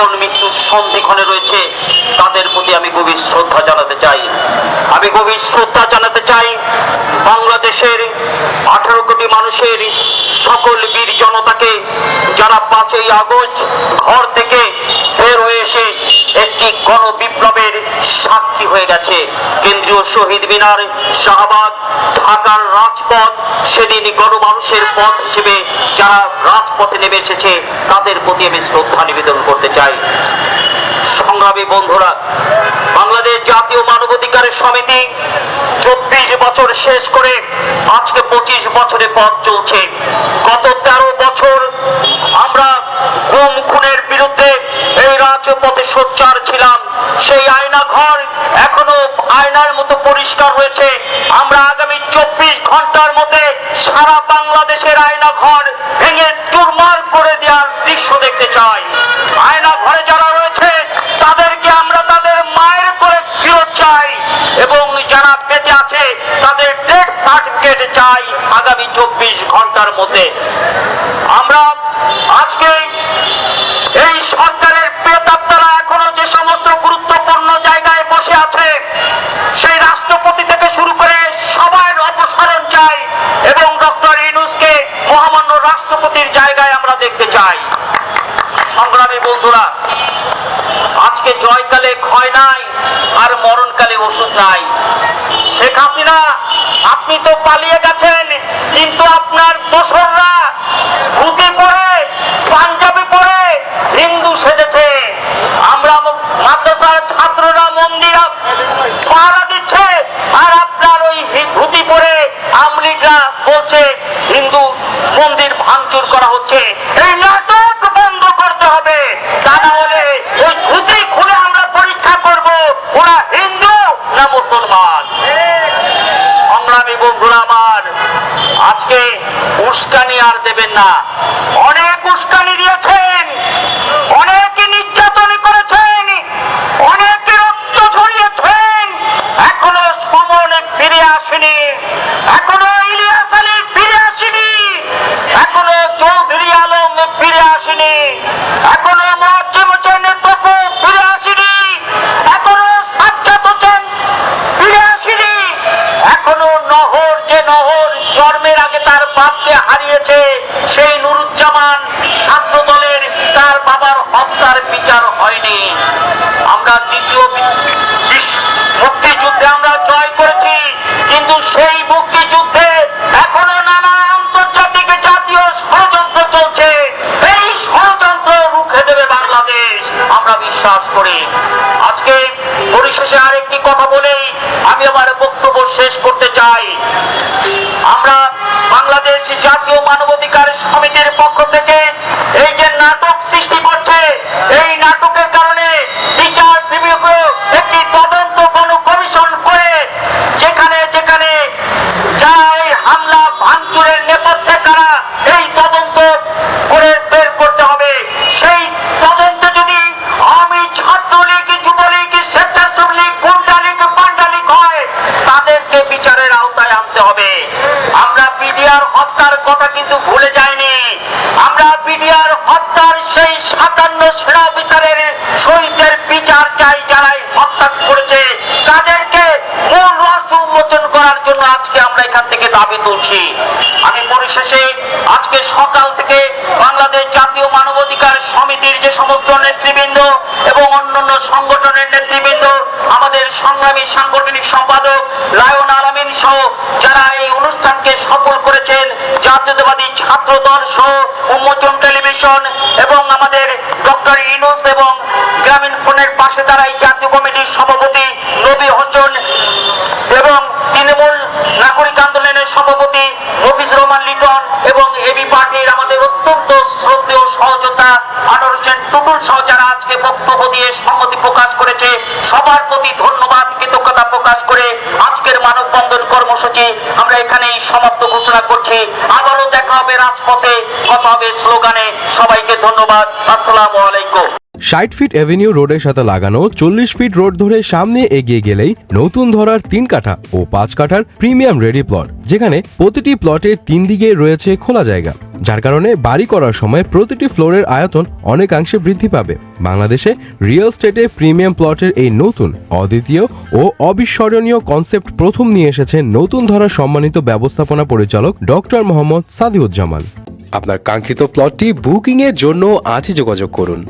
জীবন মৃত্যুর সন্ধিক্ষণে রয়েছে, তাদের প্রতি আমি গভীর শ্রদ্ধা জানাতে চাই। আমি গভীর শ্রদ্ধা জানাতে চাই বাংলাদেশের আঠারো কোটি মানুষের সকল বীর জনতাকে যারা পাঁচই আগস্ট ঘর থেকে বের হয়ে এসে একটি গণবিপ্লবের সাক্ষী হয়ে গেছে। কেন্দ্রীয় শহীদ মিনার শাহবাগ সেদিন গণমানুষের পথ হিসেবে যারা রাজপথে নেমে এসেছে, তাদের প্রতি আমি শ্রদ্ধা নিবেদন করতে চাই। সংগ্রামী বন্ধুরা, বাংলাদেশ জাতীয় মানবাধিকারের সমিতি চব্বিশ বছর শেষ করে আজকে পঁচিশ বছরে পথ চলছে। গত তেরো বছর আমরা গুম খুনের বিরুদ্ধে এই রাজপথে সোচ্চার ছিলাম। সেই আয়না ঘর এখনও আয়নার মতো পরিষ্কার হয়েছে আমরা আগামী চব্বিশ ঘণ্টার মধ্যে সারা বাংলাদেশের আয়না ঘর ভেঙে চুরমার করে দেওয়ার দৃশ্য দেখতে চাই। আয়না ঘরে যারা রয়েছে, তাদেরকে আমরা তাদের মায়ের করে ফেরত চাই এবং যারা বেঁচে আছে, তাদের ডেথ সার্টিফিকেট চাই আগামী চব্বিশ ঘণ্টার মধ্যে। আমরা আজকে এই সরকারের প্রেতাত্মারা এখনও যে সমস্ত গুরুত্বপূর্ণ জায়গায় বসে আছে সেই রাষ্ট্রপতি থেকে শুরু করে সবার অপসারণ চাই এবং ডক্টর ইনুসকে মহামান্য রাষ্ট্রপতির জায়গায় আমরা দেখতে চাই। সংগ্রামী বন্ধুরা, আজকে জয়কালে ক্ষয় নাই আর মরণকালে ওষুধ নাই। শেখ হাসিনা, আপনি তো পালিয়ে গেছেন, কিন্তু আপনার দোসররা ধুতি পরে, পাঞ্জাবি পরে হিন্দু সেজেছে। আমরা মাদ্রাসার ছাত্ররা মন্দিরা পাহারা দিচ্ছে, আর আপনার ওই ধুতি পরে আমলিগরা বলছে 呐、啊。বলেই আমি আমার বক্তব্য শেষ করতে চাই আমরা বাংলাদেশ জাতীয় মানবাধিকার সমিতির পক্ষ থেকে এই যে নাটক সৃষ্টি করছে এই নাটকের কারণে বিচার বিভাগ একটি তদন্ত কোন কমিশন করে যেখানে যেখানে যারা এই হামলা ভাঙচুরের নেপথ্যে কারা এই তদন্ত করে বের করতে হবে সেই তদন্ত যদি আমি ছাত্রলীগ যুবলীগ স্বেচ্ছাসেবক লীগ গুন্ডা লীগ পান্ডা লীগ হয় তাদেরকে বিচারের আওতায় আনতে হবে আমরা বিডিআর হত্যার কথা কিন্তু ভুলে যাইনি আমরা বিডিআর হত্যার সেই সাতান্ন বিচারের শহীদদের বিচার চাই যারাই হত্যা করেছে। তাদেরকে মূল রাষ্ট্র উন্মোচন করার জন্য আজকে আমরা এখান থেকে দাবি তুলছি। আমি পরিশেষে আজকে সকাল থেকে বাংলাদেশ জাতীয় মানবাধিকার সমিতির যে সমস্ত নেতৃবৃন্দ সংগঠনের নেতৃবৃন্দ, আমাদের সংগ্রামী সাংগঠনিক সম্পাদক লায়ন আলামিন সহ যারা এই অনুষ্ঠানকে সফল করেছেন, জাতীয়তাবাদী ছাত্র দল সহ উন্মোচন টেলিভিশন এবং আমাদের ডক্টর ইনুস এবং গ্রামীণ ফোনের পাশে দাঁড়াই জাতীয় কমিটির সভাপতি নবী হোসেন এবং তৃণমূল নাগরিক আন্দোলনের সভাপতি মফিজ রহমান লিটন এবং এবি পার্টির আমাদের অত্যন্ত শ্রদ্ধেয় সহযোদ্ধা আনোয়ার হোসেন টুটুল সহ যারা আজকে বক্তব্য দিয়ে সম্মতি প্রকাশ করেছে, সবার প্রতি ধন্যবাদ, কৃতজ্ঞতা প্রকাশ করে আজকের মানববন্ধন কর্মসূচি আমরা এখানেই সমাপ্ত ঘোষণা করছি। আবারও দেখা হবে রাজপথে, কথা হবে স্লোগানে। সবাইকে ধন্যবাদ, আসসালামু আলাইকুম। ষাট ফিট অ্যাভিনিউ রোডের সাথে লাগানো চল্লিশ ফিট রোড ধরে সামনে এগিয়ে গেলেই নতুন ধরার তিন কাঠা ও পাঁচ কাঠার প্রিমিয়াম রেডি প্লট, যেখানে প্রতিটি প্লটের তিন দিকে রয়েছে খোলা জায়গা। যার কারণে বাড়ি করার সময় প্রতিটি ফ্লোরের আয়তন অনেকাংশে বৃদ্ধি পাবে। বাংলাদেশে রিয়েল স্টেটে প্রিমিয়াম প্লটের এই নতুন, অদ্বিতীয় ও অবিস্মরণীয় কনসেপ্ট প্রথম নিয়ে এসেছে নতুন ধরা সম্মানিত ব্যবস্থাপনা পরিচালক ডক্টর মোহাম্মদ সাদিউজ্জামান। আপনার কাঙ্ক্ষিত প্লটটি বুকিংয়ের জন্য আজই যোগাযোগ করুন।